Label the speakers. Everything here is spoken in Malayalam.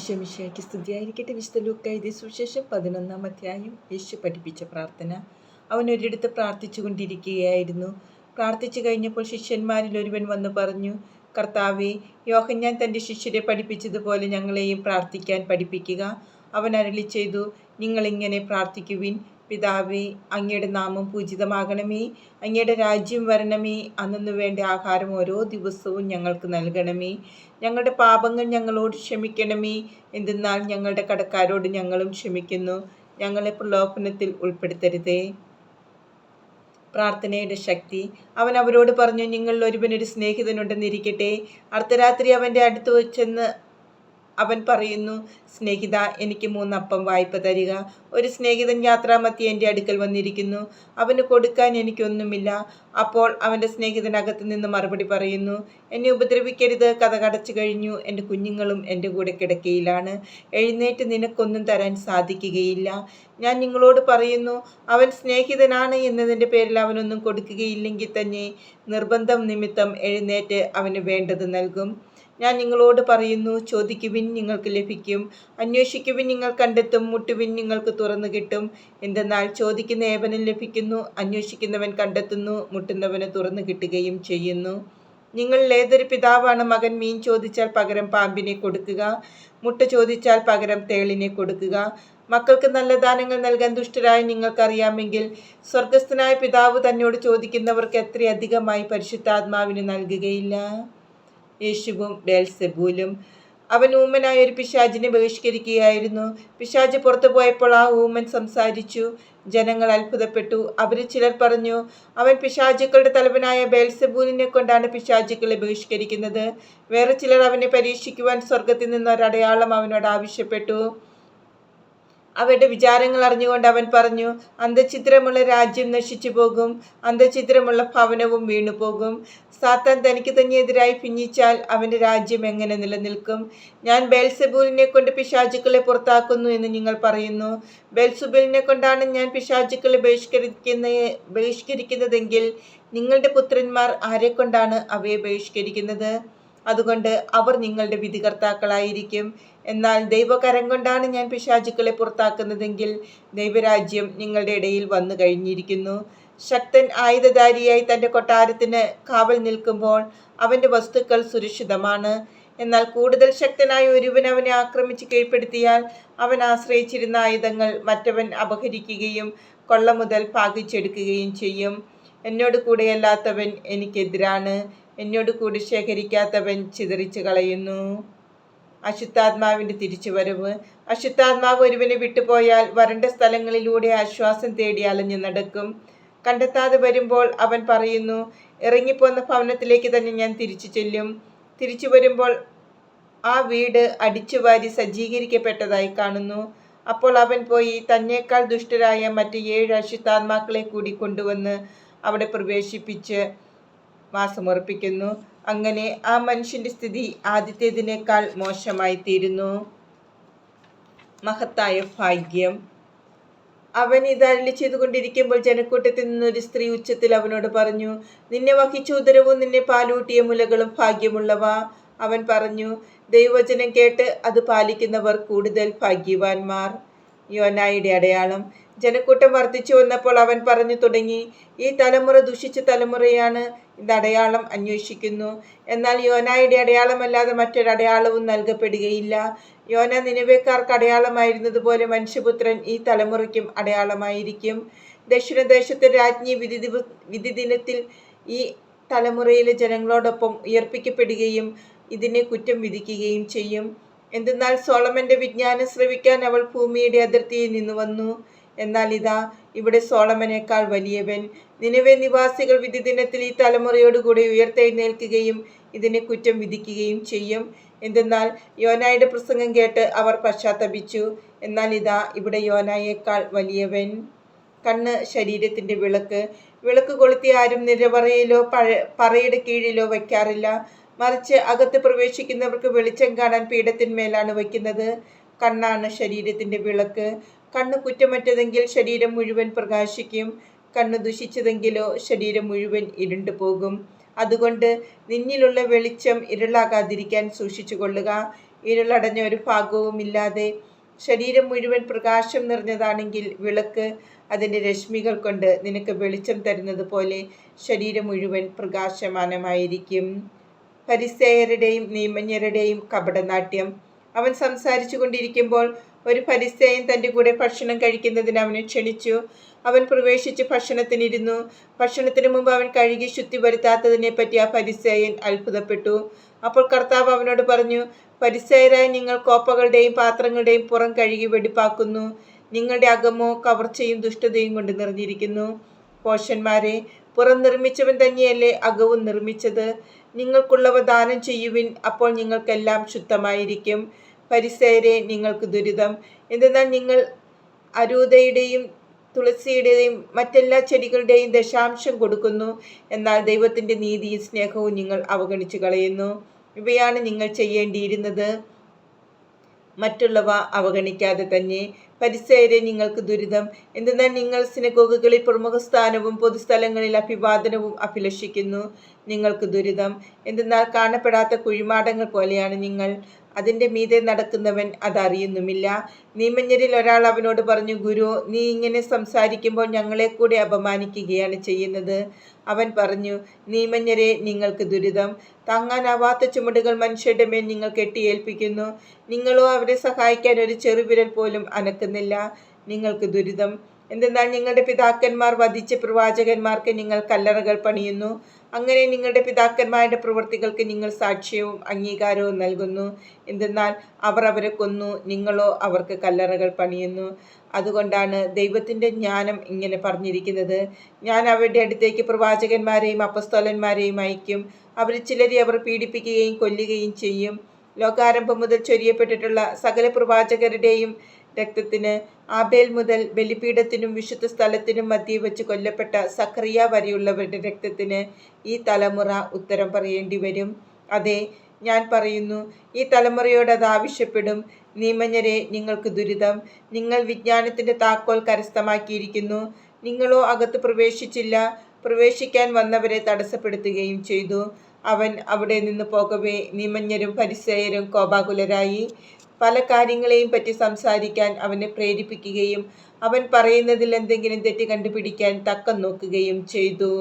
Speaker 1: ഈശോമിശിയാക്കി സ്തുതിയായിരിക്കട്ടെ. വിശുദ്ധ ലൂക്കായി സുവിശേഷം പതിനൊന്നാം അധ്യായം യേശു പഠിപ്പിച്ച പ്രാർത്ഥന. അവൻ ഒരിടത്ത് പ്രാർത്ഥിച്ചു കൊണ്ടിരിക്കുകയായിരുന്നു പ്രാർത്ഥിച്ചു കഴിഞ്ഞപ്പോൾ ശിഷ്യന്മാരിൽ ഒരുവൻ വന്ന് പറഞ്ഞു കർത്താവെ യോഹന്നാൻ തന്റെ ശിഷ്യരെ പഠിപ്പിച്ചതുപോലെ ഞങ്ങളെയും പ്രാർത്ഥിക്കാൻ പഠിപ്പിക്കുക. അവൻ അരളി ചെയ്തു നിങ്ങളിങ്ങനെ പ്രാർത്ഥിക്കുവിൻ പിതാവേ അങ്ങയുടെ നാമം പൂജിതമാകണമേ. അങ്ങയുടെ രാജ്യം വരണമേ. അന്നു വേണ്ട ആഹാരം ഓരോ ദിവസവും ഞങ്ങൾക്ക് നൽകണമേ. ഞങ്ങളുടെ പാപങ്ങൾ ഞങ്ങളോട് ക്ഷമിക്കണമേ. എന്തെന്നാൽ ഞങ്ങളുടെ കടക്കാരോട് ഞങ്ങളും ക്ഷമിക്കുന്നു. ഞങ്ങളെ പ്രലോഭനത്തിൽ ഉൾപ്പെടുത്തരുതേ. പ്രാർത്ഥനയുടെ ശക്തി. അവൻ അവരോട് പറഞ്ഞു നിങ്ങളിൽ ഒരുവനൊരു സ്നേഹിതനുണ്ടെന്നിരിക്കട്ടെ. അർദ്ധരാത്രി അവന്റെ അടുത്ത് ചെന്ന് അവൻ പറയുന്നു സ്നേഹിത എനിക്ക് മൂന്നപ്പം വായ്പ തരിക. ഒരു സ്നേഹിതൻ യാത്രാമത്തി എന്റെ അടുക്കൽ വന്നിരിക്കുന്നു. അവന് കൊടുക്കാൻ എനിക്കൊന്നുമില്ല. അപ്പോൾ അവന്റെ സ്നേഹിതനകത്ത് നിന്ന് മറുപടി പറയുന്നു എന്നെ ഉപദ്രവിക്കരുത്. കഥ കടച്ചു കഴിഞ്ഞു. എന്റെ കുഞ്ഞുങ്ങളും എന്റെ കൂടെ കിടക്കയിലാണ്. എഴുന്നേറ്റ് നിനക്കൊന്നും തരാൻ സാധിക്കുകയില്ല. ഞാൻ നിങ്ങളോട് പറയുന്നു അവൻ സ്നേഹിതനാണ് എന്നതിന്റെ പേരിൽ അവനൊന്നും കൊടുക്കുകയില്ലെങ്കിൽ തന്നെ നിർബന്ധം നിമിത്തം എഴുന്നേറ്റ് അവന് വേണ്ടത് നൽകും. ഞാൻ നിങ്ങളോട് പറയുന്നു ചോദിക്കുവിൻ നിങ്ങൾക്ക് ലഭിക്കും അന്വേഷിക്കുവിൻ നിങ്ങൾ കണ്ടെത്തും മുട്ടുവിൻ നിങ്ങൾക്ക് തുറന്നു കിട്ടും. എന്തെന്നാൽ ചോദിക്കുന്ന ഏവനും ലഭിക്കുന്നു അന്വേഷിക്കുന്നവൻ കണ്ടെത്തുന്നു മുട്ടുന്നവന് തുറന്നു കിട്ടുകയും ചെയ്യുന്നു. നിങ്ങളിൽ ഏതൊരു പിതാവാണ് മകൻ മീൻ ചോദിച്ചാൽ പകരം പാമ്പിനെ കൊടുക്കുക മുട്ട ചോദിച്ചാൽ പകരം തേളിനെ കൊടുക്കുക. മക്കൾക്ക് നല്ല ദാനങ്ങൾ നൽകാൻ ദുഷ്ടരായ നിങ്ങൾക്കറിയാമെങ്കിൽ സ്വർഗസ്ഥനായ പിതാവ് തന്നോട് ചോദിക്കുന്നവർക്ക് എത്രയധികമായി പരിശുദ്ധാത്മാവിന് നൽകുകയില്ല. യേശുവും ബേൽസെബൂലും. അവൻ ഊമനായ ഒരു പിശാജിനെ ബഹിഷ്കരിക്കുകയായിരുന്നു. പിശാജ് പുറത്തു പോയപ്പോൾ ആ ഊമൻ സംസാരിച്ചു. ജനങ്ങൾ അത്ഭുതപ്പെട്ടു. അവരിൽ ചിലർ പറഞ്ഞു അവൻ പിശാചുക്കളുടെ തലവനായ ബേൽസെബൂലിനെ കൊണ്ടാണ് പിശാചുക്കളെ ബഹിഷ്കരിക്കുന്നത്. വേറെ ചിലർ അവനെ പരീക്ഷിക്കുവാൻ സ്വർഗത്തിൽ നിന്ന് ഒരടയാളം അവനോട് ആവശ്യപ്പെട്ടു. അവരുടെ വിചാരങ്ങൾ അറിഞ്ഞുകൊണ്ട് അവൻ പറഞ്ഞു അന്ധചിത്രമുള്ള രാജ്യം നശിച്ചു പോകും അന്ധചിത്രമുള്ള ഭവനവും വീണു പോകും. സാത്താൻ തനിക്ക് തന്നെ എതിരായി ഭിന്നിച്ചാൽ അവന്റെ രാജ്യം എങ്ങനെ നിലനിൽക്കും? ഞാൻ ബേൽസെബൂലിനെ കൊണ്ട് പിശാചുക്കളെ പുറത്താക്കുന്നു എന്ന് നിങ്ങൾ പറയുന്നു. ബേൽസുബൂലിനെ കൊണ്ടാണ് ഞാൻ പിശാചുക്കളെ ബഹിഷ്കരിക്കുന്ന ബഹിഷ്കരിക്കുന്നതെങ്കിൽ നിങ്ങളുടെ പുത്രന്മാർ ആരെക്കൊണ്ടാണ് അവയെ ബഹിഷ്കരിക്കുന്നത്? അതുകൊണ്ട് അവർ നിങ്ങളുടെ വിധികർത്താക്കളായിരിക്കും. എന്നാൽ ദൈവകരം കൊണ്ടാണ് ഞാൻ പിശാചുക്കളെ പുറത്താക്കുന്നതെങ്കിൽ ദൈവരാജ്യം നിങ്ങളുടെ ഇടയിൽ വന്നു കഴിഞ്ഞിരിക്കുന്നു. ശക്തൻ ആയുധധാരിയായി തന്റെ കൊട്ടാരത്തിന് കാവൽ നിൽക്കുമ്പോൾ അവന്റെ വസ്തുക്കൾ സുരക്ഷിതമാണ്. എന്നാൽ കൂടുതൽ ശക്തനായ ഒരുവൻ അവനെ ആക്രമിച്ച് കീഴ്പ്പെടുത്തിയാൽ അവൻ ആശ്രയിച്ചിരുന്ന ആയുധങ്ങൾ മറ്റവൻ അപഹരിക്കുകയും കൊള്ള മുതൽ പാകിച്ചെടുക്കുകയും ചെയ്യും. എന്നോട് കൂടെയല്ലാത്തവൻ എനിക്കെതിരാണ്. എന്നോട് കൂടി ശേഖരിക്കാത്തവൻ ചിതറിച്ചു കളയുന്നു. അശുദ്ധാത്മാവിന്റെ തിരിച്ചുവരവ്. അശുദ്ധാത്മാവ് ഒരുവനെ വിട്ടുപോയാൽ വരണ്ട സ്ഥലങ്ങളിലൂടെ ആശ്വാസം തേടി അലഞ്ഞു നടക്കും. കണ്ടെത്താതെ വരുമ്പോൾ അവൻ പറയുന്നു ഇറങ്ങിപ്പോന്ന ഭവനത്തിലേക്ക് തന്നെ ഞാൻ തിരിച്ചു ചെല്ലും. തിരിച്ചു വരുമ്പോൾ ആ വീട് അടിച്ചുവാരി സജ്ജീകരിക്കപ്പെട്ടതായി കാണുന്നു. അപ്പോൾ അവൻ പോയി തന്നേക്കാൾ ദുഷ്ടരായ മറ്റ് ഏഴ് അശുദ്ധാത്മാക്കളെ കൂടി കൊണ്ടുവന്ന് അവിടെ പ്രവേശിപ്പിച്ച് വാസമുറപ്പിക്കുന്നു. അങ്ങനെ ആ മനുഷ്യന്റെ സ്ഥിതി ആദ്യത്തേതിനേക്കാൾ മോശമായി തീരുന്നു മഹത്തായ ഭാഗ്യം. അവൻ ഇത് അരളി ചെയ്തുകൊണ്ടിരിക്കുമ്പോൾ ജനക്കൂട്ടത്തിൽ നിന്നൊരു സ്ത്രീ ഉച്ചത്തിൽ അവനോട് പറഞ്ഞു നിന്നെ വഹിച്ച ഉദരവും നിന്നെ പാലൂട്ടിയ മുലകളും ഭാഗ്യമുള്ളവ. അവൻ പറഞ്ഞു ദൈവവചനം കേട്ട് അത് പാലിക്കുന്നവർ കൂടുതൽ ഭാഗ്യവാന്മാർ. യോനായുടെ അടയാളം. ജനക്കൂട്ടം വർദ്ധിച്ചു വന്നപ്പോൾ അവൻ പറഞ്ഞു തുടങ്ങി ഈ തലമുറ ദുഷിച്ച തലമുറയാണ് ഇത് അടയാളം അന്വേഷിക്കുന്നു. എന്നാൽ യോനായുടെ അടയാളമല്ലാതെ മറ്റൊരടയാളവും നൽകപ്പെടുകയില്ല. യോന നിലവേക്കാർക്ക് അടയാളമായിരുന്നതുപോലെ മനുഷ്യപുത്രൻ ഈ തലമുറയ്ക്കും അടയാളമായിരിക്കും. ദക്ഷിണദേശത്തെ രാജ്ഞി വിധി വിധി ദിനത്തിൽ ഈ തലമുറയിലെ ജനങ്ങളോടൊപ്പം ഉയർപ്പിക്കപ്പെടുകയും ഇതിനെ കുറ്റം വിധിക്കുകയും ചെയ്യും. എന്തെന്നാൽ സോളമന്റെ വിജ്ഞാനം ശ്രവിക്കാൻ അവൾ ഭൂമിയുടെ അതിർത്തിയിൽ നിന്ന് വന്നു. എന്നാൽ ഇതാ ഇവിടെ സോളമനേക്കാൾ വലിയവൻ. നിലവെ നിവാസികൾ വിധി ദിനത്തിൽ ഈ തലമുറയോടുകൂടി ഉയർത്തെഴുന്നേൽക്കുകയും ഇതിനെ കുറ്റം വിധിക്കുകയും ചെയ്യും. എന്തെന്നാൽ യോനായുടെ പ്രസംഗം കേട്ട് അവർ പശ്ചാത്തപിച്ചു. എന്നാൽ ഇതാ ഇവിടെ യോനായേക്കാൾ വലിയവൻ. കണ്ണ് ശരീരത്തിന്റെ വിളക്ക്. വിളക്ക് കൊളുത്തി ആരും നിരവറയിലോ പഴ പറയുടെ കീഴിലോ വയ്ക്കാറില്ല. മറിച്ച് അകത്ത് പ്രവേശിക്കുന്നവർക്ക് വെളിച്ചം കാണാൻ പീഠത്തിന്മേലാണ് വയ്ക്കുന്നത്. കണ്ണാണ് ശരീരത്തിന്റെ വിളക്ക്. കണ്ണ് കുറ്റമറ്റതെങ്കിൽ ശരീരം മുഴുവൻ പ്രകാശിക്കും. കണ്ണ് ദുഷിച്ചതെങ്കിലോ ശരീരം മുഴുവൻ ഇരുണ്ടു പോകും. അതുകൊണ്ട് നിന്നിലുള്ള വെളിച്ചം ഇരുളാകാതിരിക്കാൻ സൂക്ഷിച്ചു കൊള്ളുക ഇരുളടഞ്ഞ ഒരു ഭാഗവുമില്ലാതെ ശരീരം മുഴുവൻ പ്രകാശം നിറഞ്ഞതാണെങ്കിൽ വിളക്ക്. അതിന്റെ രശ്മികൾ കൊണ്ട് നിനക്ക് വെളിച്ചം തരുന്നത് പോലെ ശരീരം മുഴുവൻ പ്രകാശമാനമായിരിക്കും. പരിസേയരുടെയും നീമന്യരുടെയും കപടനാട്യം. അവൻ സംസാരിച്ചു കൊണ്ടിരിക്കുമ്പോൾ ഒരു ഫരിസേയൻ തന്റെ കൂടെ ഭക്ഷണം കഴിക്കുന്നതിന് അവനെ ക്ഷണിച്ചു. അവൻ പ്രവേശിച്ച് ഭക്ഷണത്തിനിരുന്നു. ഭക്ഷണത്തിന് മുമ്പ് അവൻ കഴുകി ശുദ്ധി വരുത്താത്തതിനെപ്പറ്റി ആ ഫരിസേയൻ അത്ഭുതപ്പെട്ടു. അപ്പോൾ കർത്താവ് അവനോട് പറഞ്ഞു പരിസേയരായ നിങ്ങൾ കോപ്പകളുടെയും പാത്രങ്ങളുടെയും പുറം കഴുകി വെടിപ്പാക്കുന്നു. നിങ്ങളുടെ അകമോ കവർച്ചയും ദുഷ്ടതയും കൊണ്ട് നിറഞ്ഞിരിക്കുന്നു. പോഷന്മാരെ പുറം നിർമ്മിച്ചവൻ തന്നെയല്ലേ അകവും നിർമ്മിച്ചത്? നിങ്ങൾക്കുള്ളവ ദാനം ചെയ്യുവിൻ അപ്പോൾ നിങ്ങൾക്കെല്ലാം ശുദ്ധമായിരിക്കും. പരിസേരെ നിങ്ങൾക്ക് ദുരിതം. എന്തെന്നാൽ നിങ്ങൾ അരൂതയുടെയും തുളസിയുടെയും മറ്റെല്ലാ ചെടികളുടെയും ദശാംശം കൊടുക്കുന്നു. എന്നാൽ ദൈവത്തിന്റെ നീതിയും സ്നേഹവും നിങ്ങൾ അവഗണിച്ചു കളയുന്നു ഇവയാണ് നിങ്ങൾ ചെയ്യേണ്ടിയിരുന്നത്. മറ്റുള്ളവ അവഗണിക്കാതെ തന്നെ. പരിസേരെ നിങ്ങൾക്ക് ദുരിതം. എന്തെന്നാൽ നിങ്ങൾ സിനഗോഗുകളിൽ പ്രമുഖ സ്ഥാനവും പൊതുസ്ഥലങ്ങളിൽ അഭിവാദനവും അഭിലഷിക്കുന്നു. നിങ്ങൾക്ക് ദുരിതം. എന്തെന്നാൽ കാണപ്പെടാത്ത കുഴിമാടങ്ങൾ പോലെയാണ് നിങ്ങൾ. അതിന്റെ മീതെ നടക്കുന്നവൻ അതറിയുന്നുമില്ല. നീമഞ്ഞരിൽ ഒരാൾ അവനോട് പറഞ്ഞു ഗുരു നീ ഇങ്ങനെ സംസാരിക്കുമ്പോൾ ഞങ്ങളെ കൂടെ അപമാനിക്കുകയാണ് ചെയ്യുന്നത്. അവൻ പറഞ്ഞു നീമഞ്ഞരെ നിങ്ങൾക്ക് ദുരിതം. താങ്ങാനാവാത്ത ചുമടുകൾ മനുഷ്യരുടെ മേൽ നിങ്ങൾ കെട്ടിയേൽപ്പിക്കുന്നു. നിങ്ങളോ അവരെ സഹായിക്കാൻ ഒരു ചെറുവിരൽ പോലും അനക്കുന്നില്ല. നിങ്ങൾക്ക് ദുരിതം. എന്തെന്നാൽ നിങ്ങളുടെ പിതാക്കന്മാർ വധിച്ച പ്രവാചകന്മാർക്ക് നിങ്ങൾ കല്ലറകൾ പണിയുന്നു. അങ്ങനെ നിങ്ങളുടെ പിതാക്കന്മാരുടെ പ്രവൃത്തികൾക്ക് നിങ്ങൾ സാക്ഷ്യവും അംഗീകാരവും നൽകുന്നു. എന്തെന്നാൽ അവർ അവരെ കൊന്നു നിങ്ങളോ അവർക്ക് കല്ലറകൾ പണിയുന്നു. അതുകൊണ്ടാണ് ദൈവത്തിന്റെ ജ്ഞാനം ഇങ്ങനെ പറഞ്ഞിരിക്കുന്നത്. ഞാൻ അവരുടെ അടുത്തേക്ക് പ്രവാചകന്മാരെയും അപ്പസ്തോലന്മാരെയും അയക്കും. അവർ ചിലരെ അവർ പീഡിപ്പിക്കുകയും കൊല്ലുകയും ചെയ്യും. ലോകാരംഭം മുതൽ ചൊരിയപ്പെട്ടിട്ടുള്ള സകല പ്രവാചകരുടെയും രക്തത്തിന് ആബേൽ മുതൽ ബലിപീഠത്തിനും വിശുദ്ധ സ്ഥലത്തിനും മധ്യേ വെച്ച് കൊല്ലപ്പെട്ട സക്രിയ വരെയുള്ളവരുടെ രക്തത്തിന് ഈ തലമുറ ഉത്തരം പറയേണ്ടി വരും അതെ ഞാൻ പറയുന്നു ഈ തലമുറയോട് അത് ആവശ്യപ്പെടും. നിയമഞ്ഞരെ നിങ്ങൾക്ക് ദുരിതം. നിങ്ങൾ വിജ്ഞാനത്തിന്റെ താക്കോൽ കരസ്ഥമാക്കിയിരിക്കുന്നു. നിങ്ങളോ അകത്ത് പ്രവേശിച്ചില്ല. പ്രവേശിക്കാൻ വന്നവരെ തടസ്സപ്പെടുത്തുകയും ചെയ്തു. അവൻ അവിടെ നിന്ന് പോകവേ നിമഞ്ഞരും പരിസയരും കോപാകുലരായി. പല കാര്യങ്ങളെയും പറ്റി സംസാരിക്കാൻ അവനെ പ്രേരിപ്പിക്കുകയും അവൻ പറയുന്നതിൽ എന്തെങ്കിലും തെറ്റ് കണ്ടുപിടിക്കാൻ തക്കം നോക്കുകയും ചെയ്തു.